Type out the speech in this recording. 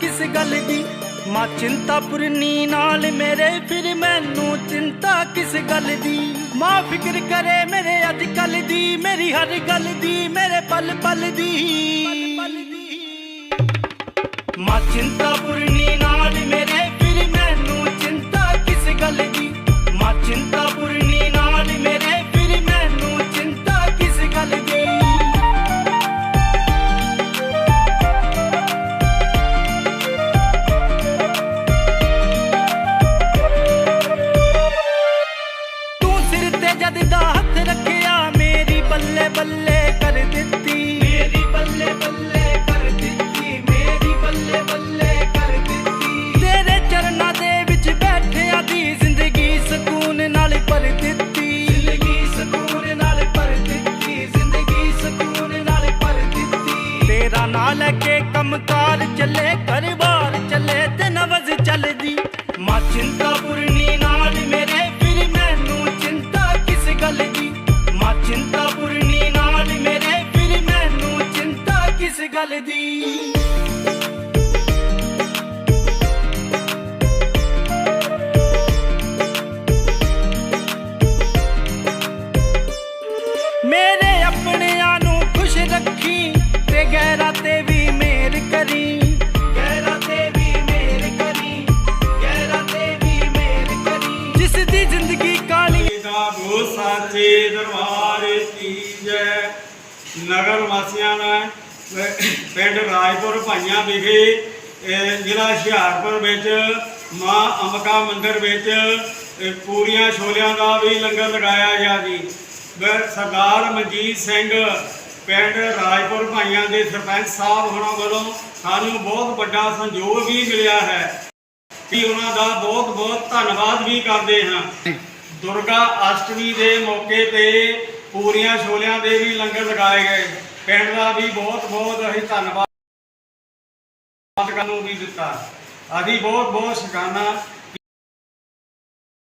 ਕਿਸ ਗੱਲ ਦੀ? ਮਾ ਚਿੰਤਾਪੁਰਨੀ ਨਾਲ ਮੇਰੇ, ਫਿਰ ਮੈਨੂੰ ਚਿੰਤਾ ਕਿਸ ਗੱਲ ਦੀ? ਮਾ ਫਿਕਰ ਕਰੇ ਮੇਰੇ ਅੱਜ ਕੱਲ ਦੀ, ਮੇਰੀ ਹਰ ਗੱਲ ਦੀ, ਮੇਰੇ ਪਲ ਪਲ ਦੀ। ਮਾ ਚਿੰਤਾਪੁਰਨੀ ਨਾਲ ਬੱਲੇ ਬੱਲੇ ਕਰ ਦਿੱਤੀ। ਮੇਰੀ ਬੱਲੇ ਬੱਲੇ ਕਰ ਦਿੱਤੀ ਮੇਰੀ ਬੱਲੇ ਬੱਲੇ ਕਰ ਦਿੱਤੀ। ਤੇਰੇ ਚਰਨਾਂ ਦੇ ਵਿੱਚ ਬੈਠਿਆਂ ਦੀ ਜ਼ਿੰਦਗੀ ਸਕੂਨ ਨਾਲ ਭਰ ਦਿੱਤੀ। ਜ਼ਿੰਦਗੀ ਸਕੂਨ ਨਾਲ ਭਰ ਦਿੱਤੀ ਜ਼ਿੰਦਗੀ ਸਕੂਨ ਨਾਲ ਭਰ ਦਿੱਤੀ। ਤੇਰਾ ਨਾਂ ਲੈ ਕੇ ਕੰਮਕਾਰ ਚੱਲੇ ਘਰ-ਬਾਰ ਚੱਲੇ ਤੇ ਨਵਜ਼ ਚੱਲਦੀ। ਮਾਂ ਚਿੰਤਾਪੁਰਨੀ ਨਾਲ ਮੇਰੇ ਫਿਰ ਮੈਨੂੰ ਚਿੰਤਾ ਕਿਸ ਗੱਲ ਦੀ? ਮਾਂ ਚਿੰਤਾਪੁਰਨੀ ਗੱਲ ਦੀ। ਮੇਰੇ ਆਪਣਿਆਂ ਨੂੰ ਖੁਸ਼ ਰੱਖੀ ਤੇ ਗੈਰਾਂ ਤੇ ਵੀ ਮਿਹਰ ਕਰੀ। ਗੈਰਾਂ ਤੇ ਵੀ ਮਿਹਰ ਕਰੀ। ਗੈਰਾਂ ਤੇ ਵੀ ਮਿਹਰ ਕਰੀ। ਜਿਸ ਦੀ ਜ਼ਿੰਦਗੀ ਕਾਲੀ। ਦਾ ਬੋ ਸਾਚੇ ਦਰਬਾਰ ਕੀ ਜੈ। ਨਗਰ ਵਾਸੀਆਂ ਨੇ ਪਿੰਡ ਰਾਜਪੁਰ ਭਾਈਆਂ ਵਿਖੇ ਜ਼ਿਲ੍ਹਾ ਹੁਸ਼ਿਆਰਪੁਰ ਵਿੱਚ, ਮਾਂ ਅੰਬਕਾ ਮੰਦਿਰ ਵਿੱਚ ਪੂਰੀਆਂ ਛੋਲਿਆਂ ਦਾ ਵੀ ਲੰਗਰ ਲਗਾਇਆ ਗਿਆ ਜੀ। ਸਰਦਾਰ ਮਨਜੀਤ ਸਿੰਘ, ਪਿੰਡ ਰਾਜਪੁਰ ਭਾਈਆਂ ਦੇ ਸਰਪੰਚ ਸਾਹਿਬ ਹੋਣਾ ਵੱਲੋਂ ਸਾਨੂੰ ਬਹੁਤ ਵੱਡਾ ਸੰਯੋਗ ਵੀ ਮਿਲਿਆ ਹੈ। ਕਿ ਉਹਨਾਂ ਦਾ ਬਹੁਤ ਬਹੁਤ ਧੰਨਵਾਦ ਵੀ ਕਰਦੇ ਹਾਂ। ਦੁਰਗਾ ਅਸ਼ਟਮੀ ਦੇ ਮੌਕੇ ਤੇ ਪੂਰੀਆਂ ਛੋਲਿਆਂ ਦੇ ਵੀ ਲੰਗਰ ਲਗਾਏ ਗਏ। ਪਿੰਡ ਦਾ ਵੀ ਬਹੁਤ ਬਹੁਤ ਅਸੀਂ ਧੰਨਵਾਦ। ਨੂੰ ਵੀ ਦਿੱਤਾ। ਅਸੀਂ ਬਹੁਤ ਬਹੁਤ ਸ਼ੁਕਰਾਨਾ